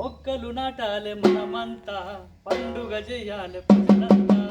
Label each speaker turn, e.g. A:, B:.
A: మొక్కలు నాటాలే మనమంతా పండుగ చేయాలి ప్రజలంతా.